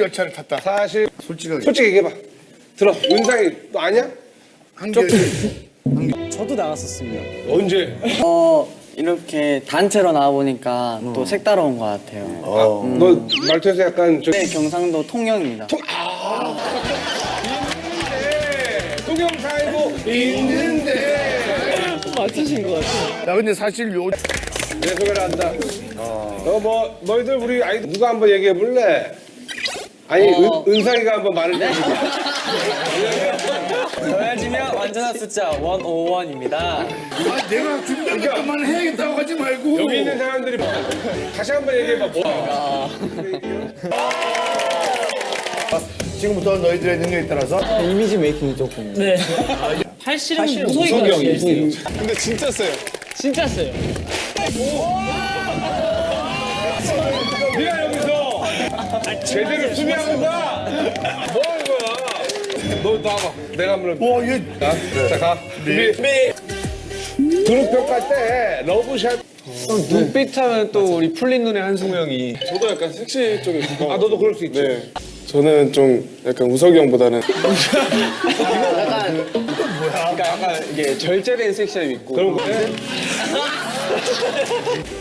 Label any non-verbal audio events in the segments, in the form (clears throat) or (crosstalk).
열차를 탔다. 사실 솔직하게. 솔직히 얘기해봐. 들어. 은상이 너 아니야? 한결 저도 나갔었습니다. 언제? 어 이렇게 단체로 나와 보니까 또 색다른 것 같아요. 너 말투에서 약간 저네 경상도 통영입니다. 통영 살고 있는데 야 근데 사실 요 내 소개를 한다. 너 뭐 너희들 우리 아이들 누가 한번 얘기해 볼래? 아니 은, 은상이가 한번 말을 (laughs) 해주자. 보여지면 완전한 숫자 101입니다. 아, 내가 준비한 것만 해야겠다고 하지 말고. 여기 있는 사람들이 뭐- 다시 한번 얘기해봐. 뭐. 지금부터 너희들의 능력에 따라서 이미지 메이킹이 조금. 네. 팔씨름 무소희가 형이 근데 진짜 세요. 진짜 세요. 네가 여기서 제대로 수비하는가? 뭐 하는 거야? 너 나와봐. 내가 한번 와, 얘 자, 자 가. 준비. 그룹 평가 때 러브샷. 눈빛 하면 또 우리 풀린 눈의 한승우 형이. 저도 약간 섹시 쪽에 아 너도 그럴 수 있지. 네. 저는 좀 약간 우석이 형보다는 그러니까 약간 이게 절제된 섹시함이 있고. 그럼 그래?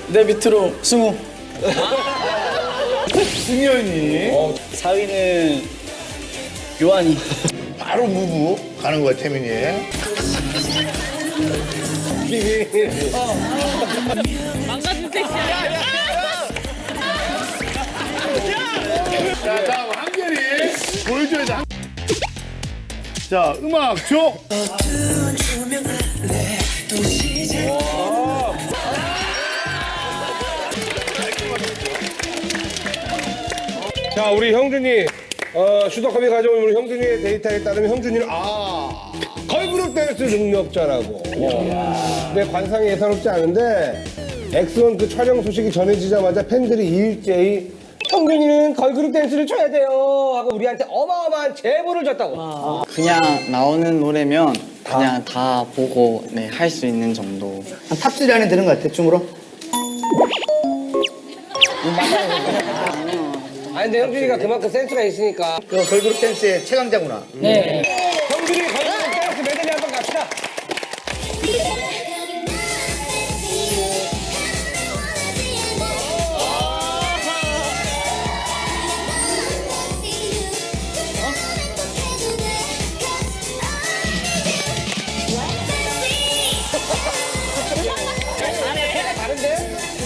내 밑으로 승우. (laughs) 승현이 4위는 요한이. 바로 무브 가는 거야 태민이. 망가진 섹시야. 자, 다음 한결이 보여줘야지. 한... 자, 음악 줘. 자 우리 형준이 어, 슈더컵이 가져온 우리 형준이의 데이터에 따르면 형준이는 아 걸그룹 댄스 능력자라고. 내 관상이 예사롭지 않은데 엑스원 그 촬영 소식이 전해지자마자 팬들이 일제히 형준이는 걸그룹 댄스를 춰야 돼요 하고 우리한테 어마어마한 제보를 줬다고. 그냥 나오는 노래면 그냥 다 보고 네, 할 수 있는 정도. 탑3 안에 드는 것 같아, 춤으로. (laughs) 아니 근데 형준이가 그만큼 센스가 있으니까 그 걸그룹 댄스의 최강자구나. 네. 형준이 걸그룹 댄스 메들리 한번 갑시다.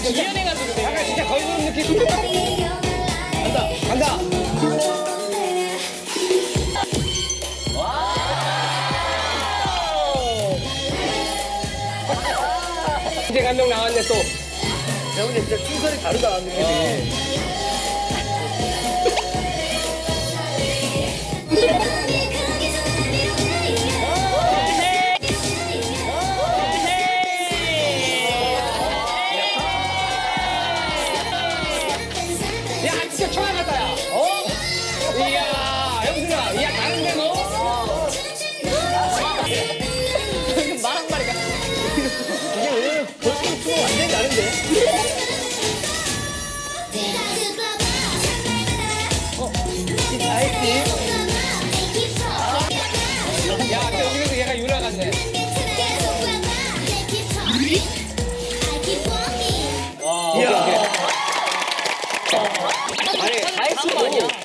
지연해가지고 내가 약간 진짜 걸그룹 느낌. 이제 감독 나왔네 또. 야, 근데 진짜 춤선이 다르다, 느낌이.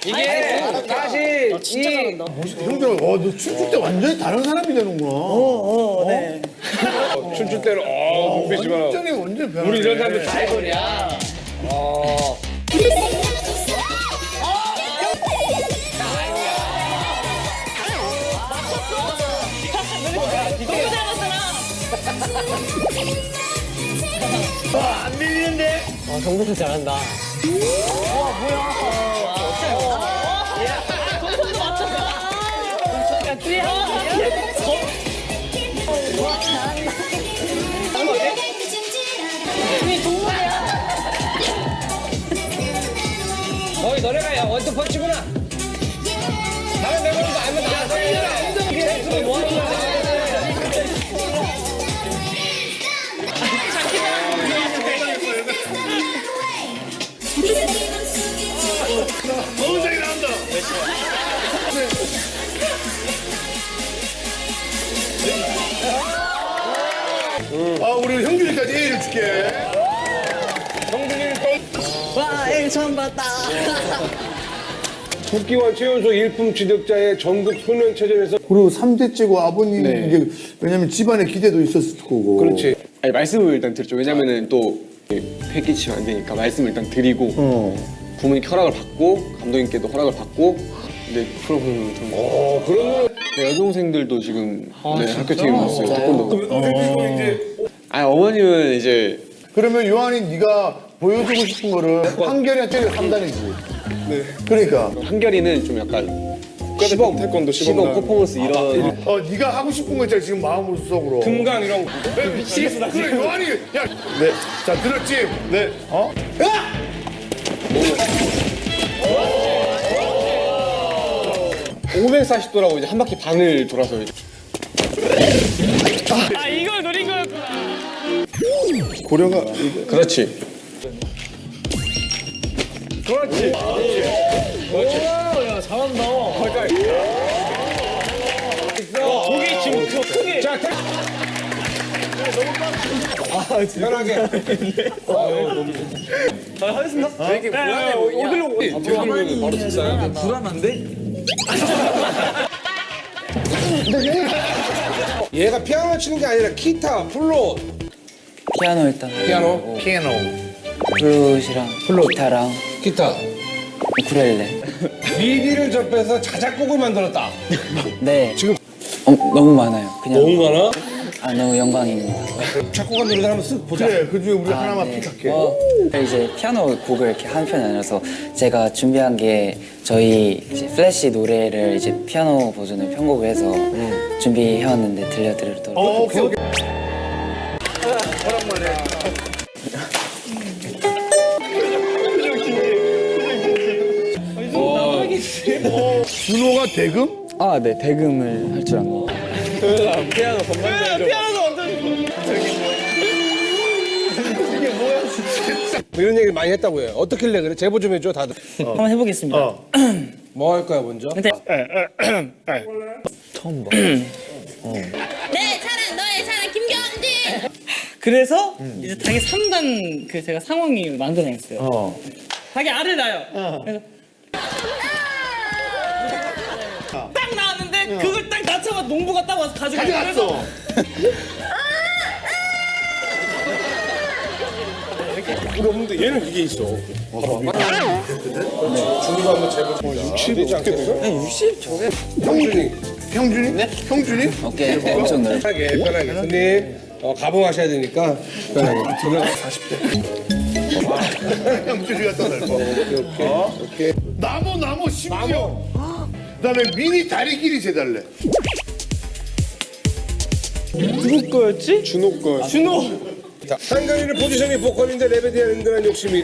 이게 진짜 이. 형들, 어, 너 춤출 때 완전히 다른 사람이 되는구나. 어, 네. 춤출 때는 어 눈빛이 봐라. 완전히 완전 변하네. 우리 이런 사람들 다? 너무 잘하잖아. 안 밀리는데? 정국이 잘한다. 동선도 거의 너네가 야 원투 펀치구나. 다른 멤버들도 알면 다 너희들아. 이게 뭐 하는 아 우리 형준이까지 일 줄게. 형준이 또 와, 일 처음 봤다. 국기와 최연소 일품 지적자의 전국 소년체전에서 그리고 삼대 째고 아버님 네. 이게 왜냐면 집안에 기대도 있었을 거고. 그렇지. 아니 말씀을 일단 드렸죠. 왜냐면은 또 패기치면 안 되니까 말씀을 일단 드리고 어. 부모님 허락을 받고 감독님께도 허락을 받고 근데 프로그램을 좀 어, 그러면 네, 여동생들도 지금 네, 학교 팀에 있어요. 태권도. 여동생들도 이제 아 어머님은 이제 그러면 요한이 네가 보여주고 싶은 거를 한결이나 때려 3단이지. 네. 그러니까 한결이는 좀 약간 시범 태권도 시범 시범 퍼포먼스 이런 어 네가 하고 싶은 거 있잖아 지금 마음으로 속으로. 금강 이런 거. 미치겠어 나 그래 요한이 야. 네. 자 들었지? 네. 어? 야! 540도라고 이제 한 바퀴 반을 돌아서 이제 아 이걸 노린 거였구나. 고려가 그렇지. 그렇지. 고기 지금 크게. 자, 태... 아, 편하게. 되게 불안해 보이냐? 앞으로 하면 바로 직사야. 불안한데? 얘가 피아노 치는 게 아니라 기타, 플로, 피아노 일단. 피아노, 피아노. 플룻이랑 기타랑 기타. 우쿨렐레. 미디를 접해서 자작곡을 만들었다. 네. 지금 어, 너무 많아요. 그냥 많아? 아 너무 영광입니다. 작곡한 노래를 한번 쓱 보자. 그래 그 중에 우리 하나만 네. 픽할게. 어, 이제 피아노 곡을 이렇게 한 편이 아니라서 제가 준비한 게 저희 이제 플래시 노래를 이제 피아노 버전을 편곡을 해서 준비해왔는데 들려드리도록 어, 오케이 오케이. 준호가 대금? 아, 네, 대금을 할 줄 압니다. 뭐 이런 얘기를 많이 했다고 해요. 어떻게 래 그래? 제보 좀 해줘, 다들. 한번 해보겠습니다. (clears throat) 뭐 할 거야, 먼저? 내 차는 너의 차는 김경진. 그래서 이제 닭의 3단 그 제가 상황이 만들어냈어요. 닭이 알을 낳아요. 그래서 딱 나왔는데 그걸 딱 낳자마자 농부가 딱 와서. 그래서 가져갔어. 우리 없는데 얘는 이게 있어. 봐봐. 준이가 한번 제보 좀 해줘. 60 되지 않겠어? 60 저게 형준이. 형준이? 네? 형준이? 어깨 엄청 넓어. 편하게, 편하게. 손님, 어, 가봉하셔야 되니까 편하게. 저는 40대. 형준이가 더 넓어. 어? 오케이. 나무 나무 심지어. 그다음에 미니 다리 길이 재달래. 누구 거였지? 준호 거 준호. 자, 한가리는 포지션이 보컬인데 랩에 대한 은근한 욕심이.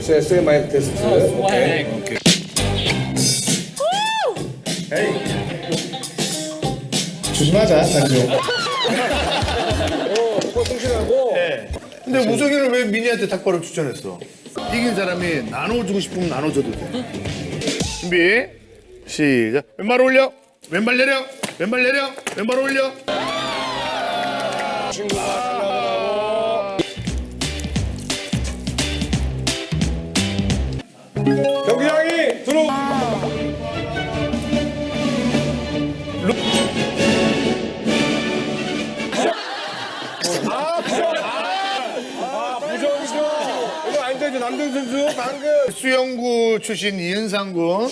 쎄쎄 마이크 테스트. 오케이. 조심하자, 사실. (laughs) 어, 보컬 충실하고. 근데 우석이는 왜 미니한테 닭발을 추천했어? 이긴 사람이 나눠주고 싶으면 나눠줘도 돼. 준비, 시작. 왼발 올려, 왼발 내려, 왼발 내려, 왼발 올려. 친구가. 경기장이 들어. 아. 아. 남준 선수 방금. 수영구 출신 이은상 군.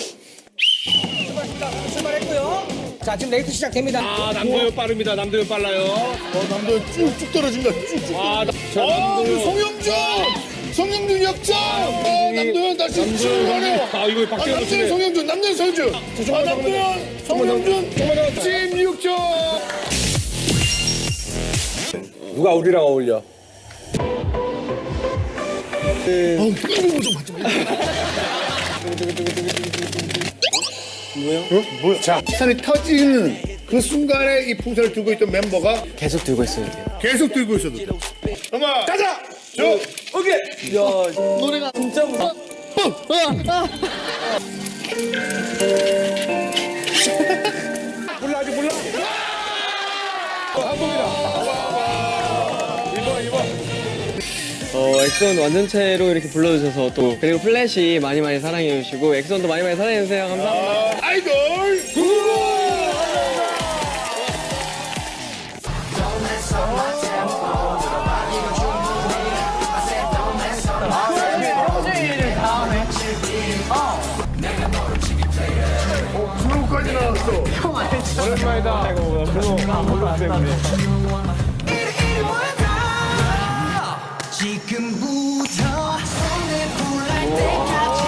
자 지금 레이트 시작됩니다. 아, 남도현 빠릅니다. 남도현 빨라요. 어, 남도 쭉쭉 떨어진다, 쭉쭉. 아, 나- 어, 남도현. 송영준! 송영준 역전! 어, 남도현 다시 출발해요. 아, 이거 아, 박재현 남도현 선수네. 송영준, 남도현 송영준. 아, 남도현 송영준. 16점. 누가 우리랑 어울려? (laughs) 자, 산이 터지는 그 순간에 이 풍선을 들고 있던 멤버가 계속 들고 있어요. 계속 들고 있어도 돼. 음악 가자. 저 오케이. 노래가 진짜 무서워. 몰라 아직 몰라. 한국이다. 어, 엑소원 완전체로 이렇게 불러주셔서 또 그리고 플래시 많이 많이 사랑해주시고 엑소원도 많이 많이 사랑해주세요. 감사합니다. 아이돌 구구 준호까지 나왔어. 지금부터 손을 불날 때까지